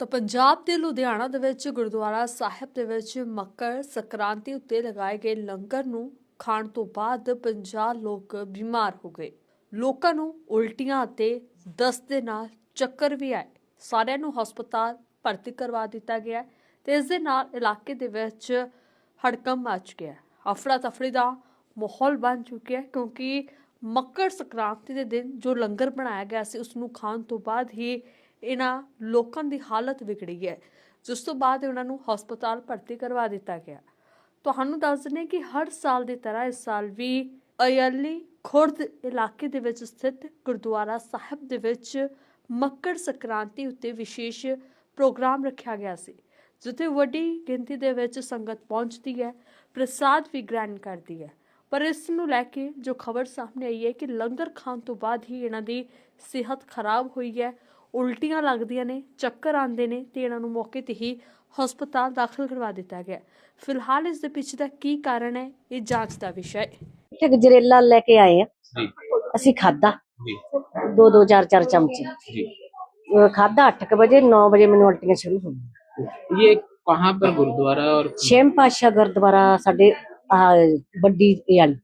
ਤਾਂ ਪੰਜਾਬ ਦੇ ਲੁਧਿਆਣਾ ਦੇ ਵਿੱਚ, ਗੁਰਦੁਆਰਾ ਸਾਹਿਬ ਦੇ ਵਿੱਚ ਮੱਕਰ ਸੰਕ੍ਰਾਂਤੀ ਉੱਤੇ ਲਗਾਏ ਗਏ ਲੰਗਰ ਨੂੰ ਖਾਣ ਤੋਂ ਬਾਅਦ 50 ਲੋਕ ਬਿਮਾਰ ਹੋ ਗਏ। ਲੋਕਾਂ ਨੂੰ ਉਲਟੀਆਂ ਅਤੇ ਦਸਤ ਦੇ ਨਾਲ ਚੱਕਰ ਵੀ ਆਏ। ਸਾਰਿਆਂ ਨੂੰ ਹਸਪਤਾਲ ਭਰਤੀ ਕਰਵਾ ਦਿੱਤਾ ਗਿਆ ਹੈ ਤੇ ਇਸ ਦੇ ਨਾਲ ਇਲਾਕੇ ਦੇ ਵਿੱਚ ਹੜਕੰਪ ਮਚ ਗਿਆ ਅਫੜਾ ਤਫੜੀ ਦਾ ਮਾਹੌਲ ਬਣ ਚੁੱਕਿਆ ਕਿਉਂਕਿ ਮੱਕਰ ਸੰਕ੍ਰਾਂਤੀ ਦੇ ਦਿਨ ਜੋ ਲੰਗਰ ਬਣਾਇਆ ਗਿਆ ਸੀ, ਉਸ ਨੂੰ ਖਾਣ ਤੋਂ ਬਾਅਦ ਹੀ ਇਹਨਾਂ ਲੋਕਾਂ ਦੀ ਹਾਲਤ ਵਿਗੜੀ ਹੈ, ਜਿਸ ਤੋਂ ਬਾਅਦ ਉਹਨਾਂ ਨੂੰ ਹਸਪਤਾਲ ਭਰਤੀ ਕਰਵਾ ਦਿੱਤਾ ਗਿਆ। ਤੁਹਾਨੂੰ ਦੱਸ ਦਿੰਦੇ ਕਿ ਹਰ ਸਾਲ ਦੀ ਤਰ੍ਹਾਂ ਇਸ ਸਾਲ ਵੀ ਅਯਲੀ ਖੁਰਦ ਇਲਾਕੇ ਦੇ ਵਿੱਚ ਸਥਿਤ ਗੁਰਦੁਆਰਾ ਸਾਹਿਬ ਦੇ ਵਿੱਚ ਮਕਰ ਸੰਕ੍ਰਾਂਤੀ ਉੱਤੇ ਵਿਸ਼ੇਸ਼ ਪ੍ਰੋਗਰਾਮ ਰੱਖਿਆ ਗਿਆ ਸੀ, ਜਿੱਥੇ ਵੱਡੀ ਗਿਣਤੀ ਦੇ ਵਿੱਚ ਸੰਗਤ ਪਹੁੰਚਦੀ ਹੈ, ਪ੍ਰਸਾਦ ਵੀ ਗ੍ਰਹਿਣ ਕਰਦੀ ਹੈ। ਪਰ ਇਸ ਨੂੰ ਲੈ ਕੇ ਜੋ ਖਬਰ ਸਾਹਮਣੇ ਆਈ ਹੈ ਕਿ ਲੰਗਰ ਖਾਣ ਤੋਂ ਬਾਅਦ ਹੀ ਇਹਨਾਂ ਦੀ ਸਿਹਤ ਖਰਾਬ ਹੋਈ ਹੈ ਉਲਟੀਆਂ ਲੱਗਦੀਆਂ ਨੇ ਚੱਕਰ ਆਉਂਦੇ ਨੇ ਤੇ ਇਹਨਾਂ ਨੂੰ ਮੌਕੇ ਤੇ ਹੀ ਹਸਪਤਾਲ ਦਾਖਲ ਕਰਵਾ ਦਿੱਤਾ ਗਿਆ ਹੈ। ਫਿਲਹਾਲ ਇਸ ਦੇ ਪਿੱਛੇ ਦਾ ਕੀ ਕਾਰਨ ਹੈ ਇਹ ਜਾਂਚ ਦਾ ਵਿਸ਼ਾ ਹੈ ਤੇ ਗਜਰੇਲਾ ਲੈ ਕੇ ਆਏ ਆ जी ਅਸੀਂ ਖਾਦਾ जी ਦੋ ਦੋ ਚਾਰ ਚਾਰ ਚਮਚੇ जी ਅਹ ਖਾਦਾ 8 ਵਜੇ 9 ਵਜੇ ਮੈਨੂੰ ਉਲਟੀਆਂ ਸ਼ੁਰੂ ਹੋ ਗਈਆਂ ये कहाँ पर गुरुद्वारा और ਛੇਮ ਪਾਸ਼ਾ ਗੁਰਦੁਆਰਾ ਸਾਡੇ ਆਹ ਵੱਡੀ ਇਹ ਵਾਲੀ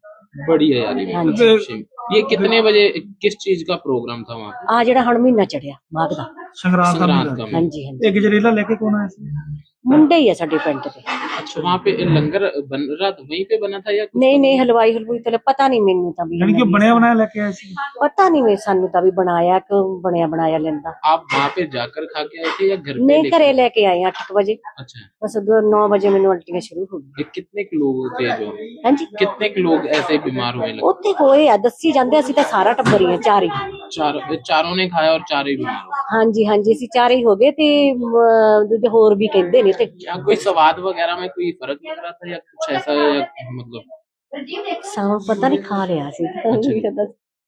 बड़ी हयाली हाँ में जी। शिम- ये कितने बजे किस चीज का प्रोग्राम था वहाँ पे ਆ ਜਿਹੜਾ ਹੁਣ ਮਹੀਨਾ ਚੜਿਆ ਮਾਘ ਦਾ ਸੰਗਰਾਂਦ ਦਾ संक्रांत ਮੇਲਾ का मेला। ਹਾਂਜੀ ਹਾਂਜੀ ਇਹ ਗਜਰੇਲਾ ਲੈ ਕੇ ਕੌਣ ਆਇਆ ਸੀ ਮੁੰਡੇ ਹੀ ਆ ਸਾਡੇ ਪਿੰਡ ਦੇ अच्छा वहाँ पे लंगर बन रहा था वहीं पे बना था या कुछ ਨਹੀਂ ਨਹੀਂ ਹਲਵਾਈ ਹਲਵੂਈ ਤੇ ਪਤਾ ਨਹੀਂ ਮੈਨੂੰ ਤਾਂ ਵੀ ਯਾਨੀ ਕਿ ਬਣਿਆ ਬਣਾਇਆ ਲੈ ਕੇ ਆਏ ਸੀ ਪਤਾ ਨਹੀਂ ਮੈਂ ਸਾਨੂੰ ਤਾਂ ਵੀ ਬਣਾਇਆ ਕਿ ਬਣਿਆ ਬਣਾਇਆ ਲੈਂਦਾ आप वहाँ पे जाकर खा के आए थे या घर पे ਨਹੀਂ लेके- ਘਰੇ ਲੈ ਕੇ ਆਏ 8 ਵਜੇ अच्छा ਬਸ 9 ਵਜੇ ਮੈਨੂੰ ਉਲਟੀਆਂ ਸ਼ੁਰੂ ਹੋ ਗਈਆਂ ये कितने के लोग थे जो ਹਾਂਜੀ कितने के लोग ऐसे बीमार हुए लगे ਉੱਥੇ ਹੋਏ ਆ ਦੱਸੀ ਜਾਂਦੇ ਅਸੀਂ ਤਾਂ ਸਾਰਾ ਟੱਬਰ ਹੀ ਆ ਚਾਰ ਹੀ चार चारों ने खाया और चार ही बीमार हुए ਹਾਂਜੀ ਹਾਂਜੀ ਅਸੀਂ ਚਾਰੇ ਹੀ ਹੋ ਗਏ ਤੇ ਅਮ, ਦੂਜੇ ਹੋਰ ਵੀ ਕਹਿੰਦੇ ਨੇ ਤੇ क्या कोई स्वाद वगैरह में कोई फर्क लग रहा था या कुछ ऐसा या मतलब ਸਾਨੂੰ ਪਤਾ ਨਹੀਂ ਖਾ ਲਿਆ ਸੀ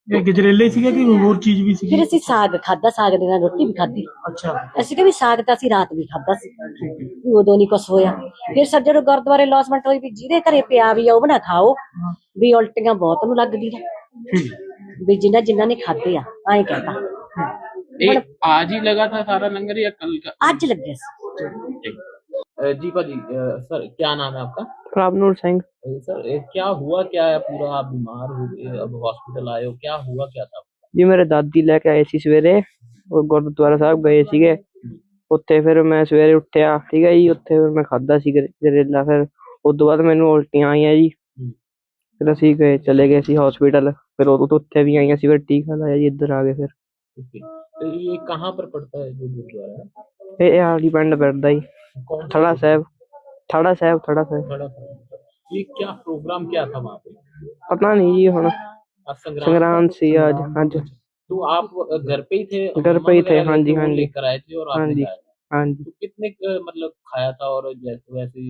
ਇਹ ਗਜਰੇਲੇ ਸੀਗੇ ਕਿ ਹੋਰ ਚੀਜ਼ ਵੀ ਸੀਗੀ ਫਿਰ ਅਸੀਂ ਸਾਗ ਖਾਦਾ ਸਾਗ ਦੇ ਨਾਲ ਰੋਟੀ ਵੀ ਖਾਧੀ ਅੱਛਾ ਅਸੀਂ ਕਿਹਾ ਵੀ ਸਾਗ ਤਾਂ ਅਸੀਂ ਰਾਤ ਵੀ ਖਾਦਾ ਸੀ ਵੀ ਉਦੋਂ ਨਹੀਂ ਕੁਛ ਹੋਇਆ ਫਿਰ ਸੱਜਣ ਗੁਰਦੁਆਰੇ ਲੌਸਮੈਂਟ ਹੋਈ ਵੀ ਜਿਹਦੇ ਘਰੇ ਪਿਆ ਵੀ ਆ ਉਹ ਬਣਾ ਖਾਓ ਵੀ ਉਲਟੀਆਂ ਬਹੁਤ ਨੂੰ ਲੱਗਦੀਆਂ ਵੀ ਜਿਨ੍ਹਾਂ ਜਿਨ੍ਹਾਂ ਨੇ ਖਾਦੇ ਆ ਐਂ ਕਹਿੰਦਾ ये आज ही लगा था सारा लंगर या कल का ਅੱਜ ਲੱਗਿਆ ਸੀ अ, जी भाजी अ, सर क्या नाम है आपका रामनूर सिंह अ, सर ये क्या हुआ क्या है पूरा आप बीमार हो गए अब हॉस्पिटल आए हो क्या हुआ क्या था ਜੀ ਮੇਰੇ ਦਾਦੀ ਲੈ ਕੇ ਆਏ ਸੀ ਸਵੇਰੇ ਉਹ ਗੁਰਦੁਆਰਾ ਸਾਹਿਬ ਗਏ ਸੀਗੇ ਉੱਥੇ ਫਿਰ ਮੈਂ ਸਵੇਰੇ ਉੱਠਿਆ ਠੀਕ ਹੈ ਜੀ ਉੱਥੇ ਫਿਰ ਮੈਂ ਖਾਦਾ ਸੀ ਗਰੇ- ਗਰੇਲਾ ਫਿਰ ਉਸ ਤੋਂ ਬਾਅਦ ਮੈਨੂੰ ਉਲਟੀਆਂ ਆਈਆਂ ਜੀ ਫਿਰ ਅਸੀਂ ਗਏ ਚਲੇ ਗਏ ਸੀ ਹਸਪੀਟਲ ਫਿਰ ਉਦੋਂ ਤੋਂ ਉੱਥੇ ਵੀ ਆਈਆਂ ਸੀ ਫਿਰ ਟੀਕਾ ਲਾਇਆ ਜੀ ਇੱਧਰ ਆ ਗਏ ਫਿਰ ओके तो ये कहाँ पर पड़ता है जो गुरुद्वारा है ਇਹ ਆਲੀ ਪਿੰਡ ਪੈਂਦਾ ਜੀ थोड़ा साहब थोड़ा साहब थोड़ा साहब ये क्या प्रोग्राम क्या था वहाँ पे? पता नहीं जी होना। संग्राम सी आज हाँ जी। तो आप घर पे ही थे? घर पे ही मतलब थे मतलब हाँ जी हाँ जी। कराए थे और हाँ जी हाँ जी। तो कितने मतलब खाया था और जैसे वैसे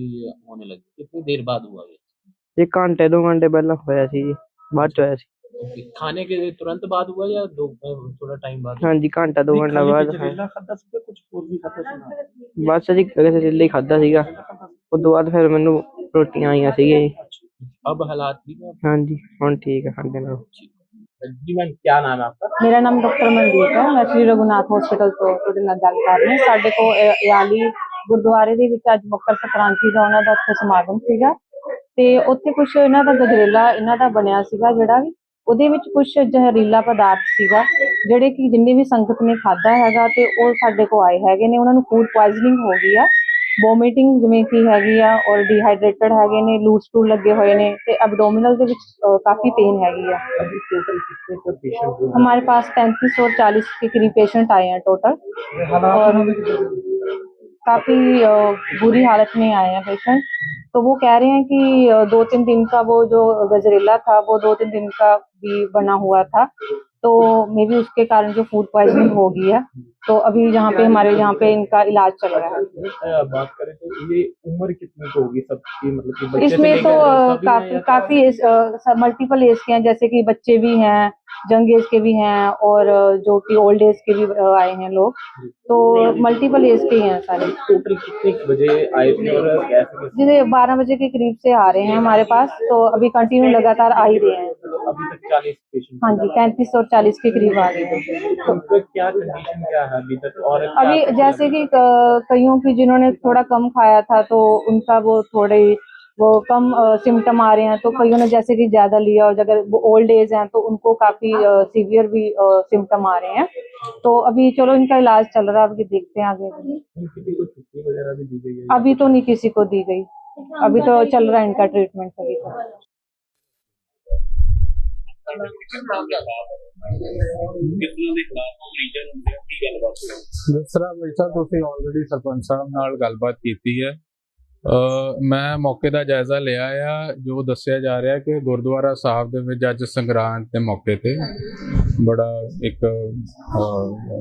होने लगे? कितनी देर बाद हुआ ये? एक घंटे दो घंटे पहला होया सी जी बाद होया सी खाने के तुरंत बाद हुआ या दो अ, थोड़ा टाइम बाद ਹਾਂਜੀ ਘੰਟਾ ਦੋ ਘੰਟਾ ਖਾਲੀ ਬਾਅਦ ਗਜਰੇਲਾ ਖਾਦਾ ਸੀ ਕੁਝ ਹੋਰ ਵੀ ਖਾਦਾ ਸੀ ਨਾਲ? ਬਸ ਜੀ ਕਿਸੇ ਲਈ ਖਾਦਾ ਸੀਗਾ ਉਸ ਤੋਂ ਬਾਅਦ ਫਿਰ ਮੈਨੂੰ ਰੋਟੀਆਂ ਆਈਆਂ ਸੀਗੀਆਂ ਜੀ अब हालात ठीक है ਹਾਂਜੀ ਹੁਣ ਠੀਕ ਹੈ ਖਾਂਦੇ ਨਾਲ जी मैम क्या नाम है आपका ਮੇਰਾ ਨਾਮ ਡਾਕਟਰ ਮਨਦੀਪ ਹੈ ਮੈਂ ਸ੍ਰੀ ਰਘੁਨਾਥ ਹਸਪੀਟਲ ਤੋਂ ਤੁਹਾਡੇ ਨਾਲ ਗੱਲ ਕਰ ਰਹੀ ਹਾਂ ਸਾਡੇ ਕੋਲ ਅ, ਇਆਲੀ ਗੁਰਦੁਆਰੇ ਦੇ ਵਿੱਚ ਅੱਜ ਮੱਕਰ ਸੰਕ੍ਰਾਂਤੀ ਦਾ ਉਹਨਾਂ ਦਾ ਉੱਥੇ ਸਮਾਗਮ ਸੀਗਾ ਤੇ ਉੱਥੇ ਕੁਝ ਇਹਨਾਂ ਦਾ ਗਜਰੇਲਾ ਇਹਨਾਂ ਦਾ ਬਣਿਆ ਸੀਗਾ ਜਿਹੜਾ ਵੀ ਉਹਦੇ ਵਿੱਚ ਕੁਝ ਜ਼ਹਿਰੀਲਾ ਪਦਾਰਥ ਸੀਗਾ ਜਿਹੜੇ ਕਿ ਜਿੰਨੇ ਵੀ ਸੰਗਤ ਨੇ ਖਾਦਾ ਹੈਗਾ ਤੇ ਉਹ ਸਾਡੇ ਕੋਲ ਆਏ ਹੈਗੇ ਨੇ ਉਹਨਾਂ ਨੂੰ ਫੂਡ ਪੁਆਇਜ਼ਨਿੰਗ ਹੋ ਗਈ ਆ ਵੋਮਿਟਿੰਗ ਜਿਵੇਂ ਕਿ ਹੈਗੀ ਆ ਔਰ ਡੀਹਾਈਡਰੇਟਡ ਹੈਗੇ ਨੇ ਲੂਜ਼ ਸਟੂਲ ਲੱਗੇ ਹੋਏ ਨੇ ਤੇ ਐਬਡੋਮਿਨਲ ਦੇ ਵਿੱਚ ਅ, ਕਾਫੀ ਪੇਨ ਹੈਗੀ ਆ अभी टोटल कितने का पेशेंट हमारे पास पैंतीस और चालीस के करीब पेशेंट आए हैं टोटल ਇਹ ਹਾਲਾਤ और ਉਹਨਾਂ ਦੇ ਕਿੱਦਾਂ? काफी अ, बुरी हालत में आए हैं पेशेंट तो वो कह रहे हैं कि अ, दो तीन दिन का वो जो गजरेला था वो दो तीन दिन का भी बना हुआ था। तो मे भी उसके कारण जो फ़ूड पॉइजनिंग हो गई है तो अभी यहाँ पे हमारे यहाँ पे इनका इलाज चल रहा है। बात करें तो ये उम्र कितनी की होगी सबकी मतलब कि बच्चे इसमें तो काफ़ी काफ़ी मल्टीपल एज के हैं जैसे कि बच्चे भी हैं यंग एज के भी हैं और जो कि ओल्ड एज के भी आए हैं लोग। तो मल्टीपल एज के ही हैं सारे। टोटल कितने बजे आए थे और कैसे कैसे बारह बजे के करीब से आ रहे हैं हमारे पास तो अभी कंटिन्यू लगातार आ ही रहे हैं। चालीस हाँ जी पैंतीस और चालीस के करीब आ गए। हैं तो क्या कंडीशन क्या है अभी तक? और अभी जैसे कि कईयों की जिन्होंने थोड़ा कम खाया था तो उनका वो थोड़े वो कम सिम्टम आ रहे हैं। तो कईयों ने जैसे कि ज़्यादा लिया और अगर वो ओल्ड एज हैं तो उनको काफ़ी सीवियर भी सिम्टम आ रहे हैं। तो अभी चलो इनका इलाज चल रहा है अभी देखते हैं आगे। अभी तो नहीं किसी को दी गई। अभी तो चल रहा है इनका ट्रीटमेंट अभी तो। ਜਿਸ ਤਰ੍ਹਾਂ ਤੁਸੀਂ ਆਲਰੇਡੀ ਸਰਪੰਚ ਸਾਹਿਬ ਨਾਲ ਗੱਲਬਾਤ ਕੀਤੀ ਹੈ। ਅ ਮੈਂ ਮੌਕੇ ਦਾ ਜਾਇਜ਼ਾ ਲਿਆ ਆ, ਜੋ ਦੱਸਿਆ ਜਾ ਰਿਹਾ ਕਿ ਗੁਰਦੁਆਰਾ ਸਾਹਿਬ ਦੇ ਵਿੱਚ ਅੱਜ ਸੰਗਰਾਂਦ ਦੇ ਮੌਕੇ ਤੇ ਬੜਾ ਇੱਕ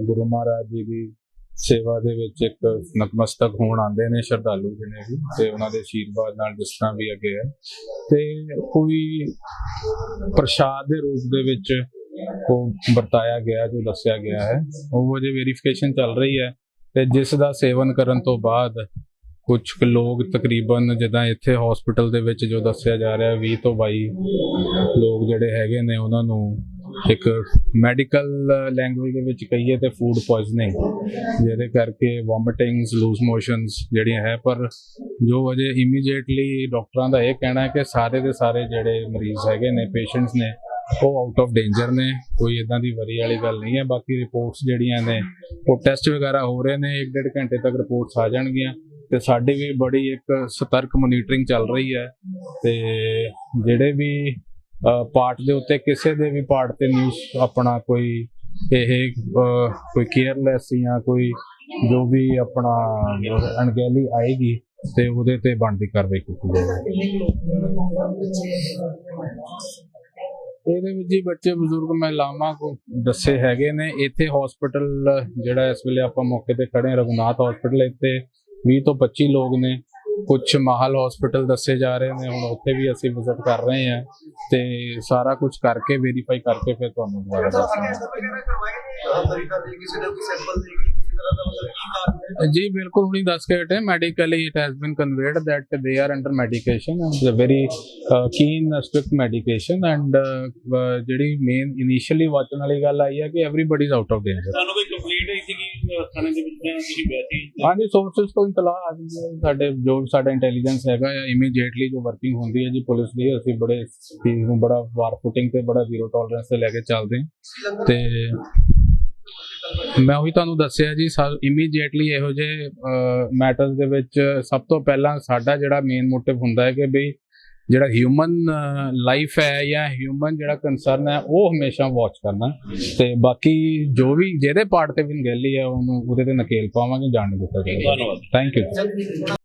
ਗੁਰੂ ਮਹਾਰਾਜ ਜੀ ਦੀ ਸੇਵਾ ਦੇ ਵਿੱਚ ਇੱਕ ਨਤਮਸਤਕ ਹੋਣ ਆਉਂਦੇ ਨੇ ਸ਼ਰਧਾਲੂ ਜਿਹਨੇ ਵੀ, ਤੇ ਉਹਨਾਂ ਦੇ ਆਸ਼ੀਰਵਾਦ ਨਾਲ ਜਿਸ ਤਰ੍ਹਾਂ ਵੀ ਅੱਗੇ ਹੈ। ਤੇ ਕੋਈ ਪ੍ਰਸ਼ਾਦ ਦੇ ਰੂਪ ਦੇ ਵਿੱਚ ਉਹ ਵਰਤਾਇਆ ਗਿਆ ਜੋ ਦੱਸਿਆ ਗਿਆ ਹੈ। ਉਹ ਅਜੇ ਵੈਰੀਫਿਕੇਸ਼ਨ ਚੱਲ ਰਹੀ ਹੈ। ਤੇ ਜਿਸ ਦਾ ਸੇਵਨ ਕਰਨ ਤੋਂ ਬਾਅਦ ਕੁਝ ਲੋਕ ਤਕਰੀਬਨ ਜਿੱਦਾਂ ਇੱਥੇ ਹਸਪੀਟਲ ਦੇ ਵਿੱਚ ਜੋ ਦੱਸਿਆ ਜਾ ਰਿਹਾ 20 ਤੋਂ 22 ਲੋਕ ਜਿਹੜੇ ਹੈਗੇ ਨੇ, ਉਹਨਾਂ ਨੂੰ ਇੱਕ ਮੈਡੀਕਲ ਲੈਂਗੁਏਜ ਦੇ ਵਿੱਚ ਕਹੀਏ ਤੇ ਫੂਡ ਪੋਇਜ਼ਨਿੰਗ ਜਿਹਦੇ ਕਰਕੇ ਵੋਮਿਟਿੰਗਸ ਲੂਜ਼ ਮੋਸ਼ਨਸ ਜਿਹੜੀਆਂ ਹੈ, ਪਰ ਜੋ ਅਜੇ ਇਮੀਡੀਏਟਲੀ ਡਾਕਟਰਾਂ ਦਾ ਇਹ ਕਹਿਣਾ ਹੈ ਕਿ ਸਾਰੇ ਦੇ ਸਾਰੇ ਜਿਹੜੇ ਮਰੀਜ਼ ਹੈਗੇ ਨੇ ਪੇਸ਼ੈਂਟਸ ਨੇ, ਉਹ ਆਊਟ ਆਫ ਡੇਂਜਰ ਨੇ, ਕੋਈ ਇਦਾਂ ਦੀ ਵਰੀ ਵਾਲੀ ਗੱਲ ਨਹੀਂ ਹੈ, ਬਾਕੀ ਰਿਪੋਰਟਸ ਜਿਹੜੀਆਂ ਨੇ, ਉਹ ਟੈਸਟ ਵਗੈਰਾ ਹੋ ਰਹੇ ਨੇ 1.5 ਘੰਟੇ ਤੱਕ ਰਿਪੋਰਟਸ ਆ ਜਾਣਗੀਆਂ, ਤੇ ਸਾਡੀ ਵੀ ਬੜੀ ਇੱਕ ਸਤਰਕ ਮੋਨੀਟਰਿੰਗ ਚੱਲ ਰਹੀ ਹੈ, ਤੇ ਜਿਹੜੇ ਵੀ ਪਾਰਟ ਦੇ ਉੱਤੇ ਕਿਸੇ ਦੇ ਵੀ ਪਾਰਟ ਤੇ ਨਿਊਜ਼ ਆਪਣਾ ਕੋਈ ਇਹ ਕੋਈ ਕੇਅਰਲੈਸ ਜਾਂ ਕੋਈ ਜੋ ਵੀ ਆਪਣਾ ਅਣਗਹਿਲੀ ਆਏਗੀ ਤੇ ਉਹਦੇ ਤੇ ਬਣਦੀ ਕਾਰਵਾਈ ਕੀਤੀ ਜਾਏਗੀ। ਇਹਦੇ ਵਿੱਚ ਜੀ ਬੱਚੇ ਬਜ਼ੁਰਗ ਮਹਿਲਾਵਾਂ ਕੋ ਦੱਸੇ ਹੈਗੇ ਨੇ, ਇੱਥੇ ਹਸਪੀਟਲ ਜਿਹੜਾ ਇਸ ਵੇਲੇ ਆਪਾਂ ਮੌਕੇ ਤੇ ਖੜੇ ਹਾਂ, ਰਘੁਨਾਥ ਹਸਪੀਟਲ ਇੱਥੇ 20 ਤੋਂ 25 ਲੋਕ ਨੇ। ਕੁਝ ਮਾਹਲ ਹਸਪੀਟਲ ਦੱਸੇ ਜਾ ਰਹੇ ਨੇ, ਹੁਣ ਉੱਥੇ ਵੀ ਅਸੀਂ ਵਿਜ਼ਿਟ ਕਰ ਰਹੇ ਹਾਂ। ਤੇ ਸਾਰਾ ਕੁਝ ਕਰਕੇ ਵੈਰੀਫਾਈ ਕਰਕੇ ਫਿਰ ਤੁਹਾਨੂੰ ਦੁਬਾਰਾ ਦੱਸਾਂਗੇ ਜੀ ਬਿਲਕੁਲ ਹੁਣੀ ਦੱਸ ਕੇ ਹਟੇ medically it has been conveyed that they are under medication and very keen strict medication and ਜਿਹੜੀ ਮੇਨ ਇਨੀਸ਼ੀਅਲੀ ਵਾਚਣ ਵਾਲੀ ਗੱਲ ਆਈ ਹੈ ਕਿ everybody is out of danger ਤੁਹਾਨੂੰ ਕੋਈ ਕੰਪਲੀਟ ਆਈ ਸੀਗੀ ਅਹ, ਥਾਣੇ ਦੇ ਵਿੱਚ ਜਾਂ ਤੁਸੀਂ ਵੈਸੇ ਹੀ ਹਾਂਜੀ ਸੋਰਸਸ ਤੋਂ ਇਤਲਾਹ ਆ ਗਈ ਹੈ। ਸਾਡੇ ਜੋ ਸਾਡਾ ਇੰਟੈਲੀਜੈਂਸ ਹੈਗਾ ਆ ਇਮੀਡੀਏਟਲੀ ਜੋ ਵਰਕਿੰਗ ਹੁੰਦੀ ਹੈ ਜੀ ਪੁਲਿਸ ਦੀ, ਅਸੀਂ ਬੜੇ ਚੀਜ਼ ਨੂੰ ਬੜਾ ਵਾਰ ਫੁਟਿੰਗ ਤੇ ਬੜਾ ਜ਼ੀਰੋ ਟੋਲਰੈਂਸ ਤੇ ਲੈ ਕੇ ਚੱਲਦੇ ਹਾਂ। ਤੇ ਮੈਂ ਉਹੀ ਤੁਹਾਨੂੰ ਦੱਸਿਆ ਜੀ ਇਮੀਡੀਏਟਲੀ ਇਹੋ ਜਿਹੇ ਮੈਟਰਸ ਦੇ ਵਿੱਚ ਸਭ ਤੋਂ ਪਹਿਲਾਂ ਸਾਡਾ ਜਿਹੜਾ ਮੇਨ ਮੋਟਿਵ ਹੁੰਦਾ ਹੈ ਕਿ ਬਈ ਜਿਹੜਾ ਹਿਊਮਨ ਲਾਈਫ ਹੈ ਜਾਂ ਹਿਊਮਨ ਜਿਹੜਾ ਕੰਸਰਨ ਹੈ ਉਹ ਹਮੇਸ਼ਾ ਵਾਚ ਕਰਨਾ। ਤੇ ਬਾਕੀ ਜੋ ਵੀ ਜਿਹਦੇ ਪਾਰਟ ਤੇ ਵੀ ਗੈਲੀ ਹੈ ਉਹਨੂੰ ਉਹਦੇ ਤੇ ਨਕੇਲ ਪਾਵਾਂਗੇ ਜਾਣ ਦਿੱਤਾ ਜਾਏਗਾ। ਧੰਨਵਾਦ। Thank you